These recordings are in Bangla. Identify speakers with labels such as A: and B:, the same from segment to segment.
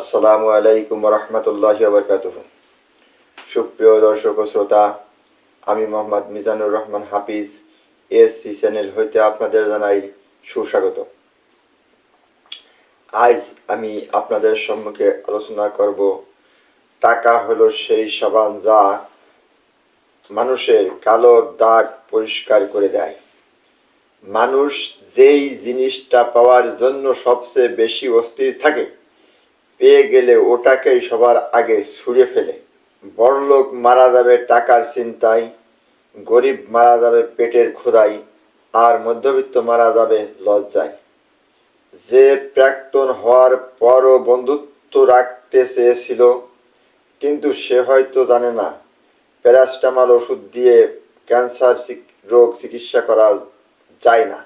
A: আসসালামু আলাইকুম রহমতুল্লাহ বরকাতুহ। সুপ্রিয় দর্শক শ্রোতা, আমি মোহাম্মদ মিজানুর রহমান হাফিজ এএসসি চ্যানেল হইতে আপনাদের জানাই সুস্বাগত। আজ আমি আপনাদের সম্মুখে আলোচনা করব, টাকা হলো সেই সাবান যা মানুষের কালো দাগ পরিষ্কার করে দেয়। মানুষ যেই জিনিসটা পাওয়ার জন্য সবচেয়ে বেশি অস্থির থাকে পেয়ে গেলে ওটাকেই সবার আগে ছুঁড়ে ফেলে। বড়লোক মারা যাবে টাকার চিন্তায়, গরিব মারা যাবে পেটের ক্ষুধায়, আর মধ্যবিত্ত মারা যাবে লজ্জায়। যে প্রাক্তন হওয়ার পরও বন্ধুত্ব রাখতে চেয়েছিল, কিন্তু সে হয়তো জানে না, প্যারাস্টামল ওষুধ দিয়ে ক্যান্সার রোগ চিকিৎসা করা যায় না।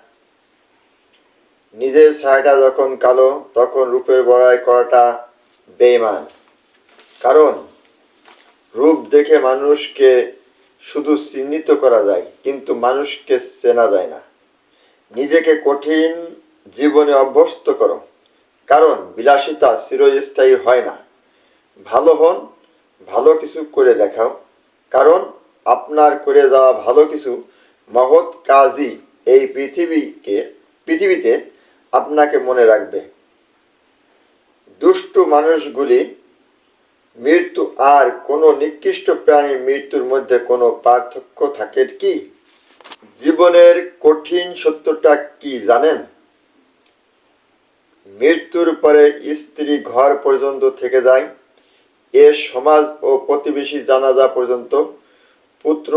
A: নিজের ছায়াটা যখন কালো, তখন রূপের বড়াই করাটা বেইমান কারণ, রূপ দেখে মানুষকে শুধু চিহ্নিত করা যায়, কিন্তু মানুষকে চেনা যায় না। নিজেকে কঠিন জীবনে অভ্যস্ত করো। কারণ, বিলাসিতা চিরস্থায়ী হয় না। ভালো হন, ভালো কিছু করে দেখাও। কারণ, আপনার করে যাওয়া ভালো কিছু মহৎ কাজই এই পৃথিবীকে, পৃথিবীতে আপনাকে মনে রাখবে। দুষ্টু মানুষগুলি মৃত্যু আর কোনো নিকৃষ্ট প্রাণীর মৃত্যুর মধ্যে কোনো পার্থক্য থাকে কি? জীবনের কঠিন সত্যটা কি জানেন? মৃত্যুর পরে স্ত্রী ঘর পর্যন্ত থেকে যায়। এ সমাজ ও প্রতিবেশী জানাজা পর্যন্ত, পুত্র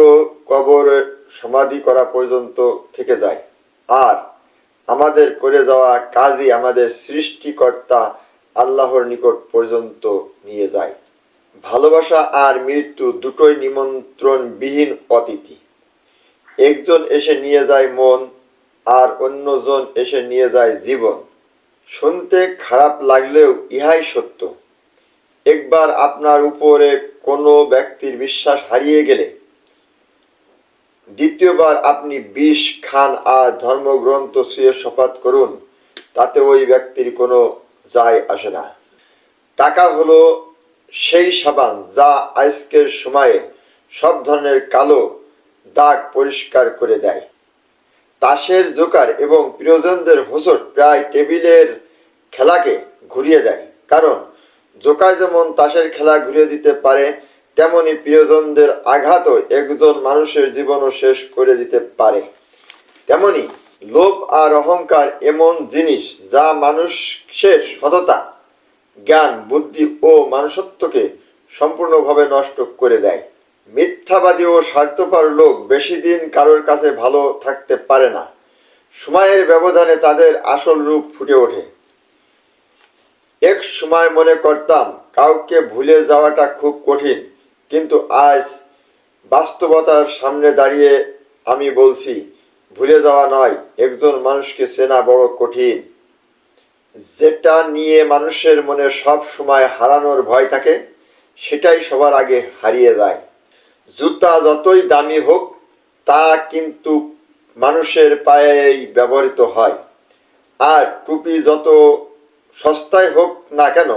A: কবর সমাধি করা পর্যন্ত থেকে যায়। আর আমাদের করে দেওয়া কাজই আমাদের সৃষ্টিকর্তা আল্লাহর নিকট পর্যন্ত নিয়ে যায়। ভালোবাসা আর মৃত্যু দুটোই নিমন্ত্রণবিহীন অতিথি। একজন এসে নিয়ে যায় মন, আর অন্যজন এসে নিয়ে যায় জীবন। শুনতে খারাপ লাগলেও ইহাই সত্য। একবার আপনার উপরে কোনো ব্যক্তির বিশ্বাস হারিয়ে গেলে দ্বিতীয়বার আপনি বিষ, খান আর ধর্মগ্রন্থ শুয়ে শপথ করুন, তাতে ওই ব্যক্তির কোনো যায় আসে না। টাকা হলো সেই সাবান যা আজকের সময়ে সব ধরনের কালো দাগ পরিষ্কার করে দেয়। তাসের জোকার এবং প্রিয়জনদের হোসট প্রায় টেবিলের খেলাকে ঘুরিয়ে দেয়। কারণ জোকার যেমন তাসের খেলা ঘুরিয়ে দিতে পারে তেমনি প্রিয়জনদের আঘাতও একজন মানুষের জীবনও শেষ করে দিতে পারে। তেমনি লোভ আর অহংকার এমন জিনিস যা মানুষের সততা, জ্ঞান, বুদ্ধি ও মানুষত্বকে সম্পূর্ণভাবে নষ্ট করে দেয়। মিথ্যাবাদী ও স্বার্থপর লোক বেশি দিন কারোর কাছে ভালো থাকতে পারে না। সময়ের ব্যবধানে তাদের আসল রূপ ফুটে ওঠে। এক সময় মনে করতাম, কাউকে ভুলে যাওয়াটা খুব কঠিন। কিন্তু আজ বাস্তবতার সামনে দাঁড়িয়ে আমি বলছি, ভুলে যাওয়া নয়, একজন মানুষকে চেনা বড় কঠিন। যেটা নিয়ে মানুষের মনে সব সময় হারানোর ভয় থাকে, সেটাই সবার আগে হারিয়ে যায়। জুতা যতই দামি হোক, তা কিন্তু মানুষের পায়েই ব্যবহৃত হয়। আর টুপি যত সস্তায় হোক না কেন,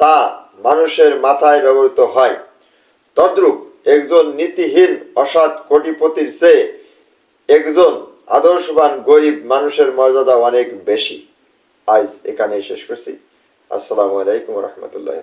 A: তা মানুষের মাথায় ব্যবহৃত হয়। তদ্রূপ একজন নীতিহীন, অসৎ কোটিপতির চেয়ে একজন আদর্শবান, গরিব মানুষের মর্যাদা অনেক বেশি। আজ এখানে শেষ করছি। আসসালামু আলাইকুম রহমতুল্লাহ